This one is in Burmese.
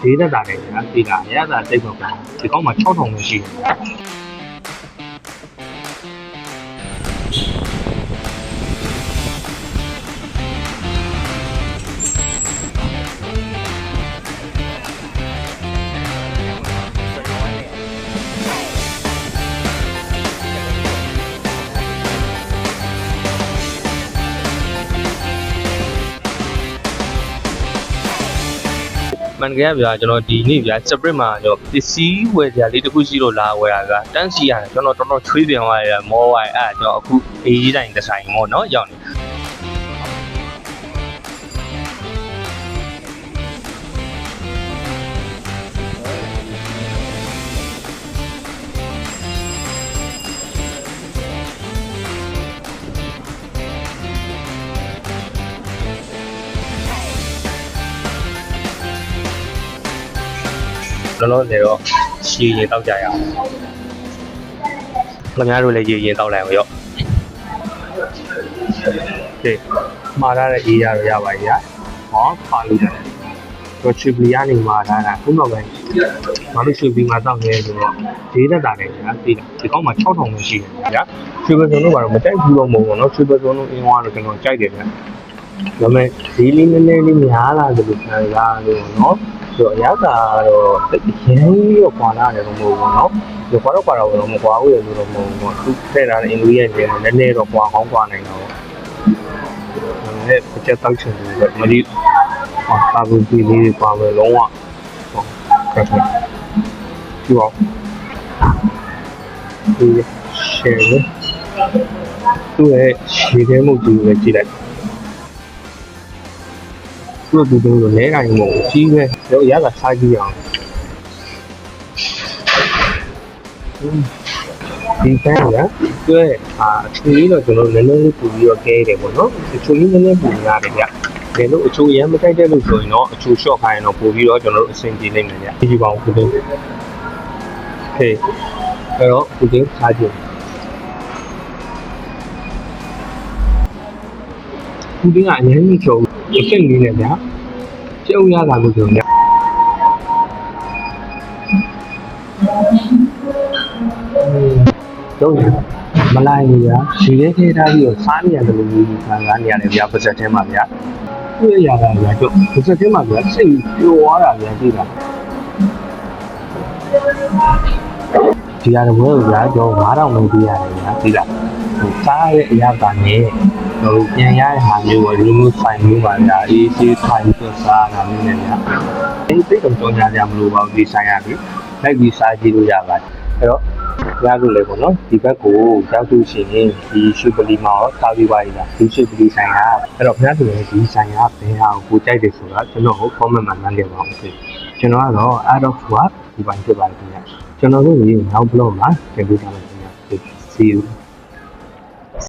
ဈေးသက်တာလည်းညာဒီလားရတာတိတ်တော့ကဒီကောင်းမှာ6000ပဲရှိတယ် န်တကယ်ဗျာကျွန်တော်ဒီနေ့ဗျာ Sprint မှာကျွန်တော်ပစ္စည်းဝယ်ကြလေးတစ်ခုရှိလို့လာဝယ်တာဗျာတန်းစီရတယ်ကျွန်တော်တော်တော်ချွေးပြန်သွားရမောဝိုင်အဲ့ဒါကျွန်တော်အခုအေးကြီးတိုင်းတစ်ဆိုင်ပေါ့နော်ရောက်နေ လောလောဆယ်တော့ရှည်ရင်တောက်ကြရအောင်ခင်ဗျားတို့လည်းရေရင်တောက်လိုက်အောင်ရော့ကဲမှားရတဲ့အေးရတော့ရပါရဲ့ဟောခါလို့တယ်တော့ချီပလီကနေမှာထားတာခုနောက်ပိုင်းမလို့ချီပလီမှာတောက်နေဆိုတော့ဈေးသက်တာလည်းညာဒီဒီကောင်းမှာ6000ပဲရှိတယ်ဗျာချီပလီဆိုတော့ဘာလို့မတိုက်ဘူးတော့မဟုတ်ဘူးเนาะချီပလီဆိုတော့အင်းဝါတော့ကျွန်တော်ကြိုက်တယ်ဗျာ ဒါပေမဲ့ဈေးလေးနည်းနည်းလေးများလာတယ်လို့ခံစားလို့နော်ဆိုတော့အရောက်ကတော့ရင်းပြီးတော့ခွာလာတယ်လို့မဟုတ်ဘူးနော်ဒီခွာတော့ခွာတော့မကွာဘူးရလို့တော့မဟုတ်ဘူးသူထည့်ထားတဲ့အင်ဂရီယန့်တွေနည်းနည်းတော့ခွာကောင်းခွာနိုင်တော့နဲ့ပကြက်တောက်ချင်တယ်မလီပါဘူးဒီလေးပါမယ်လုံးဝဟုတ်ကဲ့ဒီအောင်ဒီ share သူ့ရဲ့ရှေ့ခဲမှုကြီးကိုကြည့်လိုက် သူ့တူတူလိုလဲတိုင်းမဟုတ်ဘူးကြီးပဲတော့ရတာစားကြည့်အောင်ဒီကန်းကသူ့ရဲ့အာအချူကြီးတော့ကျွန်တော်နည်းနည်းလေးပူပြီးတော့ကဲတယ်ပေါ့နော်အချူကြီးနည်းနည်းပူရတယ်ဗျဒါလို့အချူရမ်းမတိုက်တဲ့လို့ဆိုရင်တော့အချူလျှော့ခိုင်းရင်တော့ပို့ပြီးတော့ကျွန်တော်တို့အဆင်ပြေနိုင်မယ်ဗျဒီပါအောင်ခုတင်ဟေးအဲ့တော့ခုတင်စားကြည့် တင်ကအရင်ကြီးချုံအဖြစ်နေတယ်ဗျာကျုံရတာလို့ပြောနေတော့မလိုက်ဘူးဗျာရှိရဲထဲထားပြီးတော့စားနေရတယ်လို့မျိုးခံစားနေရတယ်ဗျာပါစက်ထဲမှာဗျာတွေ့ရတာဗျာကျုပ်ပါစက်ထဲမှာဗျာစိတ်ပျော်သွားတာဗျာသိလားဒီရတဲ့ဘွဲကိုဗျာကျုံ9000ပဲပြရတယ်ဗျာသိလားဟိုစားရတဲ့အရာကလည်း ဟိုပြန်ရတဲ့ဟာမျိုးပေါ့ဒီလိုမျိုးဆိုင်မျိုးပါဗျာအေးဆေးထိုင်ပြီးစားတာမျိုးနဲ့ဗျာအဲ့ဒီတော့ကြောင်ကြရမလို့ပါဘူးဒီဆိုင်ရပြီလိုက်ပြီးစားကြည့်လို့ရပါတယ်အဲ့တော့ရလို့လေပေါ့နော်ဒီဘက်ကိုရောက်သူရှင်ဒီရှုပလီမှာရောစားပြီးပါရလားဒီရှုပလီဆိုင်ကအဲ့တော့ခင်ဗျားတို့လည်းဒီဆိုင်ကဘယ်ဟာကိုကြိုက်တယ်ဆိုတာကျွန်တော်ကို comment မှာနားလည်ပါအောင်ခင်ကျွန်တော်ကတော့ out of work ဒီပိုင်းဖြစ်ပါတယ်ခင်ဗျာကျွန်တော်တို့ရေနောက် blog မှာတင်ပြထားမယ်ခင်ဗျာ see you